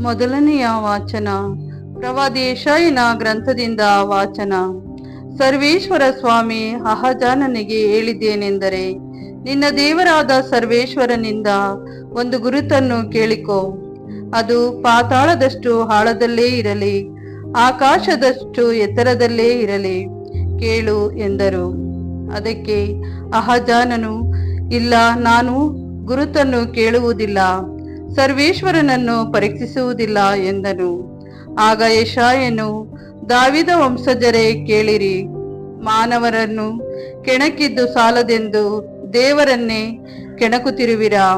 ಮೊದಲನೆಯ ವಾಚನ. ಪ್ರವಾದಿ ಯೆಶಾಯನ ಗ್ರಂಥದಿಂದ ವಾಚನ. ಸರ್ವೇಶ್ವರ ಸ್ವಾಮಿ ಅಹಜಾನನಿಗೆ ಹೇಳಿದ್ದೇನೆಂದರೆ, ನಿನ್ನ ದೇವರಾದ ಸರ್ವೇಶ್ವರನಿಂದ ಒಂದು ಗುರುತನ್ನು ಕೇಳಿಕೊ. ಅದು ಪಾತಾಳದಷ್ಟು ಆಳದಲ್ಲೇ ಇರಲಿ, ಆಕಾಶದಷ್ಟು ಎತ್ತರದಲ್ಲೇ ಇರಲಿ ಕೇಳು ಎಂದರು. ಅದಕ್ಕೆ ಅಹಜಾನನು ಇಲ್ಲ, ನಾನು ಗುರುತನ್ನು ಕೇಳುವುದಿಲ್ಲ. ಸರ್ವೇಶ್ವರನನ್ನು ಪರೀಕ್ಷಿಸುವುದಿಲ್ಲ ಎಂದನು. ಆಗ ಯಶಾಯನು, ದಾವಿದ ವಂಶಜರೇ, ಕೇಳಿರಿ. ಮಾನವರನ್ನು ಕೆಣಕಿದ್ದು ಸಾಲದೆಂದು ದೇವರನ್ನೇ ಕೆಣಕುತ್ತಿರುವಿರಾ?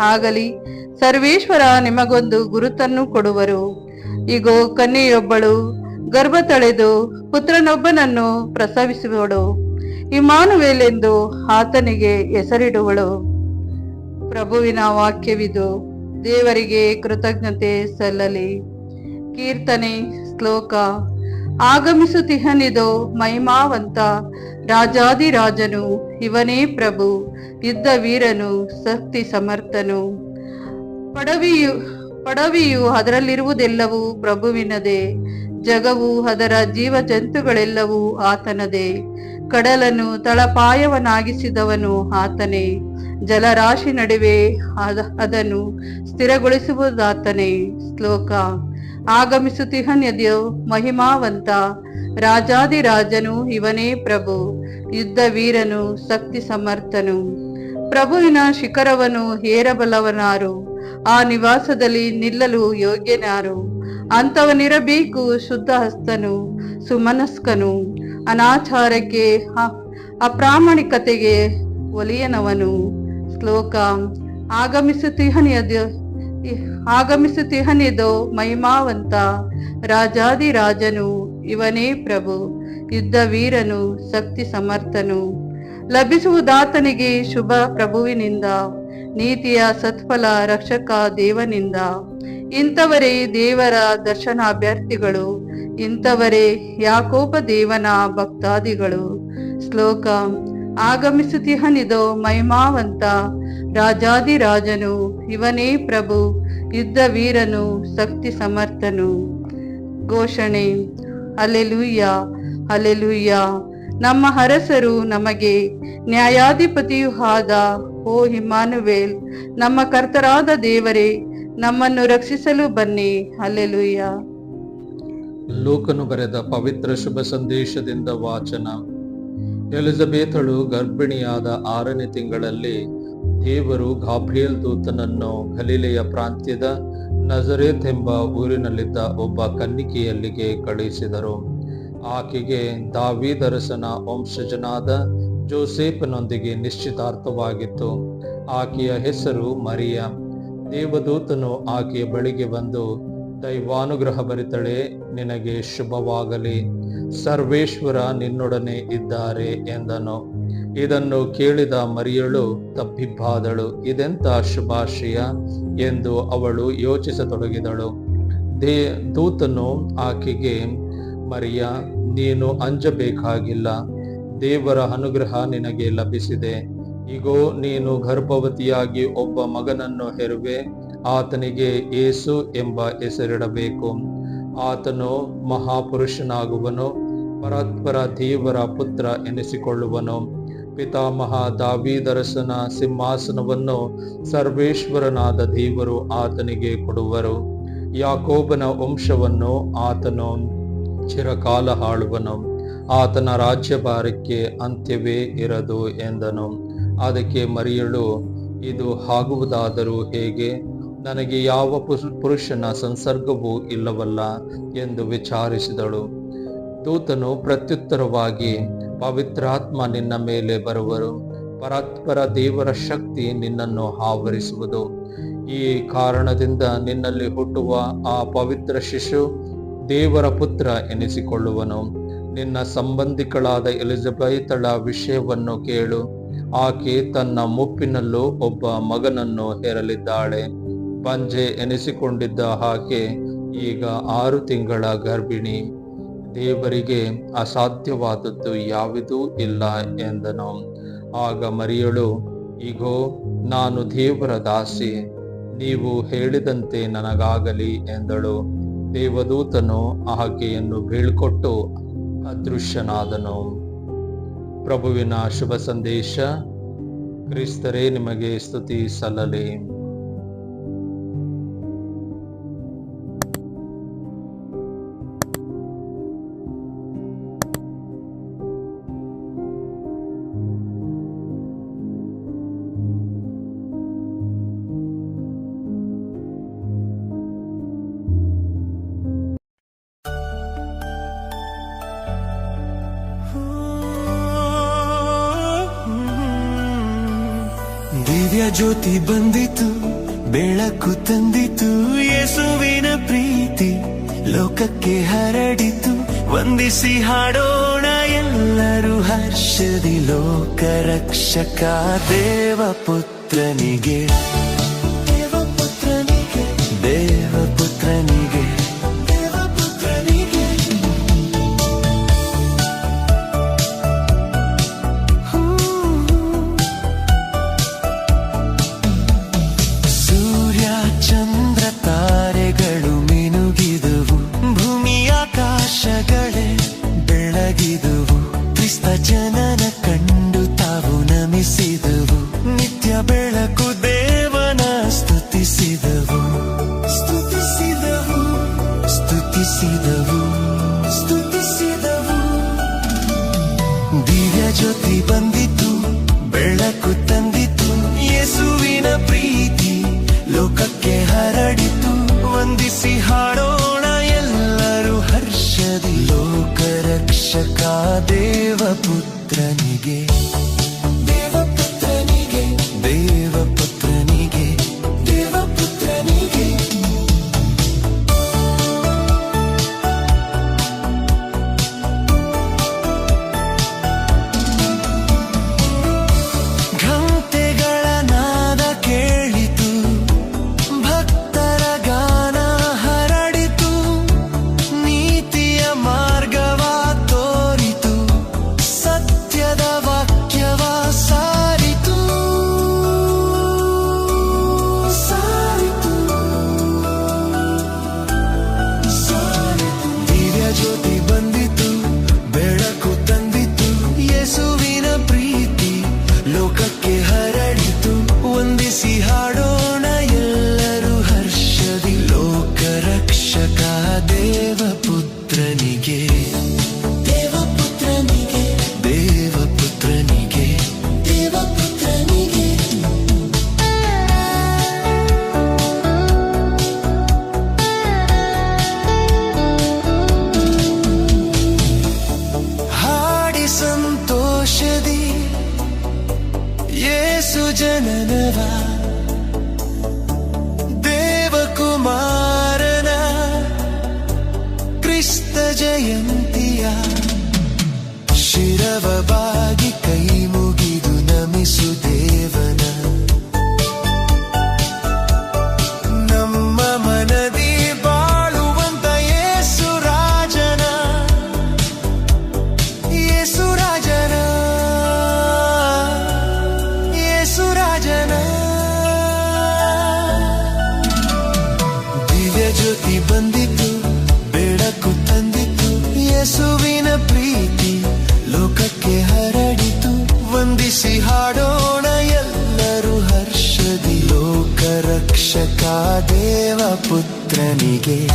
ಆಗಲಿ ಸರ್ವೇಶ್ವರ ನಿಮಗೊಂದು ಗುರುತನ್ನು ಕೊಡುವರು. ಇಗೋ, ಕನ್ಯೆಯೊಬ್ಬಳು ಗರ್ಭ ತಳೆದು ಪುತ್ರನೊಬ್ಬನನ್ನು ಪ್ರಸವಿಸುವಳು. ಇಮಾನುವೇಲೆಂದು ಆತನಿಗೆ ಹೆಸರಿಡುವಳು. ಪ್ರಭುವಿನ ವಾಕ್ಯವಿದು. ದೇವರಿಗೆ ಕೃತಜ್ಞತೆ ಸಲ್ಲಲಿ. ಕೀರ್ತನೆ, ಶ್ಲೋಕ, ಆಗಮಿಸುತ್ತಿಹನಿದೋ ಮಹಿಮಾವಂತ ರಾಜಾದಿರಾಜನು ಇವನೇ ಪ್ರಭು ಯುದ್ಧ ವೀರನು ಶಕ್ತಿ ಸಮರ್ಥನು. ಪಡವಿಯು ಪಡವಿಯು ಅದರಲ್ಲಿರುವುದೆಲ್ಲವೂ ಪ್ರಭುವಿನದೇ, ಜಗವು ಅದರ ಜೀವ ಜಂತುಗಳೆಲ್ಲವೂ ಆತನದೇ. ಕಡಲನ್ನು ತಳಪಾಯವನಾಗಿಸಿದವನು ಆತನೇ. ಜಲರಾಶಿ ನಡುವೆ ಅದ- ಅದನ್ನು ಸ್ಥಿರಗೊಳಿಸುವುದಾತನೇ. ಶ್ಲೋಕ. ಆಗಮಿಸುತ್ತಿಹನ್ಯದ್ಯೋ ಮಹಿಮಾವಂತ. ರಾಜಾದಿರಾಜನು ಇವನೇ ಪ್ರಭು. ಯುದ್ಧ ವೀರನು ಶಕ್ತಿ ಸಮರ್ಥನು ಪ್ರಭುವಿನ ಶಿಖರವನ್ನು ಏರಬಲ್ಲವನಾರು ಆ ನಿವಾಸದಲ್ಲಿ ನಿಲ್ಲಲು ಯೋಗ್ಯನಾರು. ಅಂಥವನಿರಬೇಕು ಶುದ್ಧ ಹಸ್ತನು ಸುಮನಸ್ಕನು. ಅನಾಚಾರಕ್ಕೆ ಅಪ್ರಾಮಾಣಿಕತೆಗೆ ಒಲಿಯನವನು. ಶ್ಲೋಕ ಆಗಮಿಸುತ್ತಿಹನಿಯದು ಆಗಮಿಸುತ್ತಿಹನಿದೋ ಮಹಿಮಾವಂತ ರಾಜಾದಿರಾಜನು ಇವನೇ ಪ್ರಭು ಯುದ್ಧ ವೀರನು ಶಕ್ತಿ ಸಮರ್ಥನು. ಲಭಿಸುವುದಾತನಿಗೆ ಶುಭ ಪ್ರಭುವಿನಿಂದ, ನೀತಿಯ ಸತ್ಫಲ ರಕ್ಷಕ ದೇವನಿಂದ. ಇಂಥವರೇ ದೇವರ ದರ್ಶನಾಭ್ಯರ್ಥಿಗಳು. ಇಂಥವರೇ, ಯಾಕೋಪ ದೇವನ ಭಕ್ತಾದಿಗಳು, ಶ್ಲೋಕ ಆಗಮಿಸುತ್ತಿಹನಿದೋ ಮಹಿಮಾವಂತ ರಾಜಾದಿರಾಜನು ಇವನೇ ಪ್ರಭು, ಯುದ್ಧ ವೀರನು, ಶಕ್ತಿ ಸಮರ್ಥನು. ಘೋಷಣೆ ಅಲೆಲುಯ್ಯ ಅಲೆಲುಯ್ಯ ನಮ್ಮ ಹರಸರು ನಮಗೆ ನ್ಯಾಯಾಧಿಪತಿಯು ಆದ, ಓ ಹಿಮಾನುವೇಲ್ ನಮ್ಮ ಕರ್ತರಾದ ದೇವರೇ, ನಮ್ಮನ್ನು ರಕ್ಷಿಸಲು ಬನ್ನಿ ಅಲೆಲುಯ್ಯ ಲೂಕನು ಬರೆದ ಪವಿತ್ರ ಶುಭ ಸಂದೇಶದಿಂದ ವಾಚನ. ಎಲಿಜಬೆತಳು ಗರ್ಭಿಣಿಯಾದ ಆರನೇ ತಿಂಗಳಲ್ಲಿ ದೇವರು ಗಾಬ್ರಿಯಲ್ ದೂತನನ್ನು ಗಲೀಲೆಯ ಪ್ರಾಂತ್ಯದ ನಜರೇತ್ ಎಂಬ ಊರಿನಲ್ಲಿದ್ದ ಒಬ್ಬ ಕನ್ನಿಕೆಯಲ್ಲಿಗೆ ಕಳುಹಿಸಿದರು. ಆಕೆಗೆ ದಾವೀದರಸನ ವಂಶಜನಾದ ಜೋಸೇಫನೊಂದಿಗೆ ನಿಶ್ಚಿತಾರ್ಥವಾಗಿತ್ತು. ಆಕೆಯ ಹೆಸರು ಮರಿಯ. ದೇವದೂತನು ಆಕೆಯ ಬಳಿಗೆ ಬಂದು ದೈವಾನುಗ್ರಹ ಬರಿತಳೆ ನಿನಗೆ ಶುಭವಾಗಲಿ. ಸರ್ವೇಶ್ವರ ನಿನ್ನೊಡನೆ ಇದ್ದಾರೆ ಎಂದನು. ಇದನ್ನು ಕೇಳಿದ ಮರಿಯಳು ತಬ್ಬಿಬ್ಬಾದಳು ಇದೆಂತ ಶುಭಾಶಯ ಎಂದು ಅವಳು ಯೋಚಿಸತೊಡಗಿದಳು. ದೇ, ದೂತನು ಆಕೆಗೆ, ಮರಿಯ, ನೀನು ಅಂಜಬೇಕಾಗಿಲ್ಲ. ದೇವರ ಅನುಗ್ರಹ ನಿನಗೆ ಲಭಿಸಿದೆ. ಇಗೋ, ನೀನು ಗರ್ಭವತಿಯಾಗಿ ಒಬ್ಬ ಮಗನನ್ನು ಹೆರುವೆ ಆತನಿಗೆ ಏಸು ಎಂಬ ಹೆಸರಿಡಬೇಕು. ಆತನು ಮಹಾಪುರುಷನಾಗುವನು, ಪರಾತ್ಪರ ದೇವರ ಪುತ್ರ ಎನಿಸಿಕೊಳ್ಳುವನು. ಪಿತಾಮಹ ದಾವಿದರಸನ ಸಿಂಹಾಸನವನ್ನು ಸರ್ವೇಶ್ವರನಾದ ದೇವರು ಆತನಿಗೆ ಕೊಡುವರು. ಯಾಕೋಬನ ವಂಶವನ್ನು ಆತನು ಚಿರಕಾಲ ಆಳುವನು. ಆತನ ರಾಜ್ಯಭಾರಕ್ಕೆ ಅಂತ್ಯವೇ ಇರದು ಎಂದನು. ಅದಕ್ಕೆ ಮರಿಯಳು, ಇದು ಆಗುವುದಾದರೂ ಹೇಗೆ? ನನಗೆ ಯಾವ ಪುರು- ಪುರುಷನ ಸಂಸರ್ಗವೂ ಇಲ್ಲವಲ್ಲ ಎಂದು ವಿಚಾರಿಸಿದಳು. ದೂತನು ಪ್ರತ್ಯುತ್ತರವಾಗಿ, ಪವಿತ್ರಾತ್ಮ ನಿನ್ನ ಮೇಲೆ ಬರುವರು. ಪರಾತ್ಪರ ದೇವರ ಶಕ್ತಿ ನಿನ್ನನ್ನು ಆವರಿಸುವುದು. ಈ ಕಾರಣದಿಂದ ನಿನ್ನಲ್ಲಿ ಹುಟ್ಟುವ ಆ ಪವಿತ್ರ ಶಿಶು ದೇವರ ಪುತ್ರ ಎನಿಸಿಕೊಳ್ಳುವನು. ನಿನ್ನ ಸಂಬಂಧಿಕಳಾದ ಎಲಿಜಬೆತಳ ವಿಷಯವನ್ನು ಕೇಳು. ಆಕೆ ತನ್ನ ಮುಪ್ಪಿನಲ್ಲೂ ಒಬ್ಬ ಮಗನನ್ನು ಹೆರಲಿದ್ದಾಳೆ. ಪಂಜೆ ಎನಿಸಿಕೊಂಡಿದ್ದ ಹಾಗೆ ಈಗ ಆರು ತಿಂಗಳ ಗರ್ಭಿಣಿ. ದೇವರಿಗೆ ಅಸಾಧ್ಯವಾದದ್ದು ಯಾವುದೂ ಇಲ್ಲ ಎಂದನು. ಆಗ ಮರಿಯಳು ಈಗೋ ನಾನು ದೇವರ ದಾಸಿ, ನೀವು ಹೇಳಿದಂತೆ ನನಗಾಗಲಿ ಎಂದಳು. ದೇವದೂತನು ಆಕೆಯನ್ನು ಬೀಳ್ಕೊಟ್ಟು ಅದೃಶ್ಯನಾದನು. ಪ್ರಭುವಿನ ಶುಭ ಸಂದೇಶ, ಕ್ರಿಸ್ತರೇ ನಿಮಗೆ ಸ್ತುತಿ ಸಲ್ಲಲಿ. ದಿವ್ಯ ಜ್ಯೋತಿ ಬಂದಿತು, ಬೆಳಕು ತಂದಿತು, ಯೇಸುವಿನ ಪ್ರೀತಿ ಲೋಕಕ್ಕೆ ಹರಡಿತು. ವಂದಿಸಿ ಹಾಡೋಣ ಎಲ್ಲರೂ ಹರ್ಷದಿ ಲೋಕ ರಕ್ಷಕ ದೇವ ಪುತ್ರನಿಗೆ ದೇವಪುತ್ರನಿಗೆ. ಬಂದಿತು ಬೆಳಕು ತಂದಿತು ಯಸುವಿನ ಪ್ರೀತಿ ಲೋಕಕ್ಕೆ ಹರಡಿತು. ವಂದಿಸಿ ಹಾಡೋಣ ಎಲ್ಲರೂ ಹರ್ಷದಿ. ಲೋಕ ರಕ್ಷಕ ದೇವ ಪುತ್ರನಿಗೆ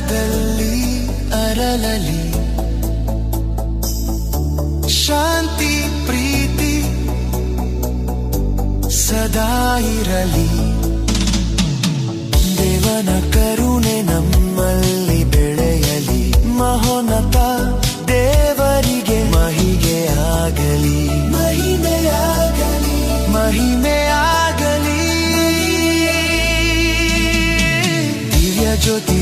ಮನದಲ್ಲಿ ಅರಲಲಿ ಶಾಂತಿ ಪ್ರೀತಿ ಸದಾ ಇರಲಿ. ದೇವನ ಕರುಣೆ ನಮ್ಮಲ್ಲಿ ಬೆಳೆಯಲಿ. ಮಹೋನತ ದೇವರಿಗೆ ಮಹಿಗೆ ಆಗಲಿ. ಮಹಿಮೆಯಾಗಲಿ ಮಹಿಮೆಯಾಗಲಿ ದಿವ್ಯ ಜ್ಯೋತಿ